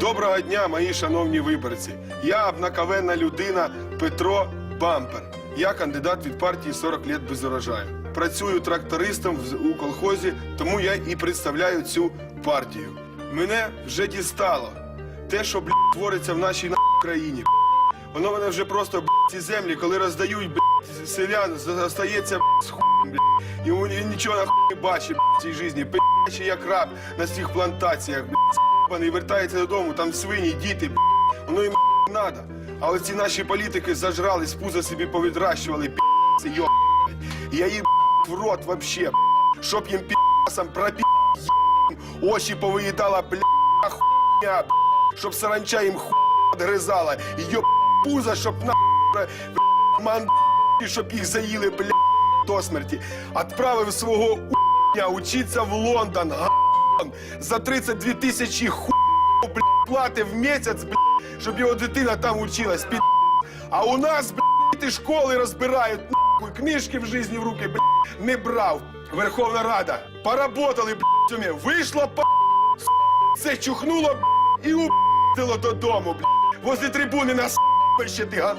Доброго дня, мої шановні виборці. Я обнаковенна людина Петро Бампер. Я кандидат від партії 40 лет без урожаю. Працюю трактористом у колхозі, тому я і представляю цю партію. Мене вже дістало. Те, що блядь, твориться в нашій на- країні. Воно мене вже просто б***, ці землі, коли роздають б***, селян, залишається з хуєм. Йому він нічого на не бачить в цій житті. Пи***ще як раб на цих плантаціях, блядь, з***аний, вертається додому, там свині, діти, б***. воно їм надо. Але ці наші політики зажрались, пузо собі повідращували, це йо. Я їм в рот вообще, щоб їм пі***сам пропі***, очі повиїдала, бля, хуйня, щоб саранча їм хуй відгризала. Йо пузо, щоб на ман, щоб їх заїли, бля, до смерті. Отправив свого уня учиться в Лондон, га***н, за 32 тисячі хуй, плати в місяць, бля, щоб його дитина там училась, під... А у нас, бля, діти школи розбирають, нахуй, книжки в житті в руки, бля, не брав. Верховна Рада, поработали, бля, сумі, вийшло, па, це чухнуло, бля, і у***ло додому, бля. Возле трибуни нас ще ти ган.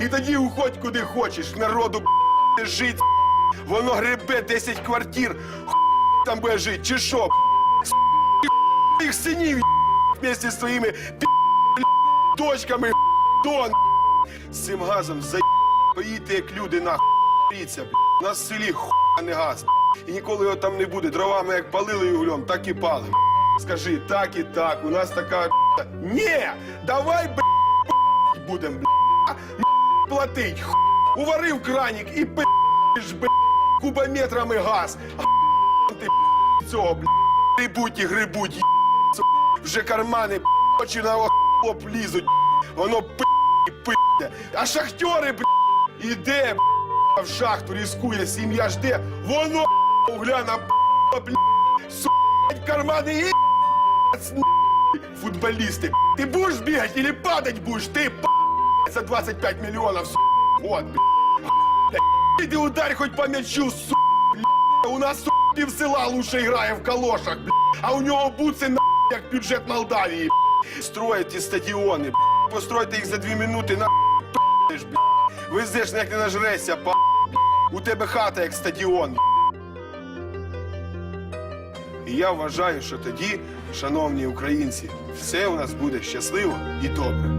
І тоді уходь куди хочеш, народу б***ь, жить. Воно гребе 10 квартир, хуй там буде жити, чи що? б***ь, Їх синів вместе своїми б***ь, дочками дон. З цим газом за поїдьте, як люди нахуй. Ріться. У нас в селі хуй, а не газ. І ніколи його там не буде. Дровами як палили і углем, так і палим. Скажи, так і так, у нас така. Ні! Давай, б***ь, будем, платить. Ху. Уварив краник і пи***ш, б***ь, кубометрами газ. А ти цього, б***ь, грибуть і грибуть, вже кармани, б***ь, очі на лоб лізуть, б***ь, воно пи***, пи***. А шахтери, б***ь, іде, б***ь, в шахту рискує, сім'я жде, воно б***ь, угляна, б***ь, б***ь, су***ь, кармани і с***, футболисты. Ты будешь бегать или падать будешь? Ты б***ь, за 25 миллионов, су***. Вот, блядь. Иди ударь хоть по мячу, су***. блядь. У нас, су***, пів села лучше грає в калошах, блядь. А у нього буци, на як бюджет Молдавії, строїть ті стадіони. Постройте їх за дві минути, на Везеш, як не нажрешся, па. У тебе хата, як стадіон. І я вважаю, що тоді, шановні українці, все у нас буде щасливо і добре.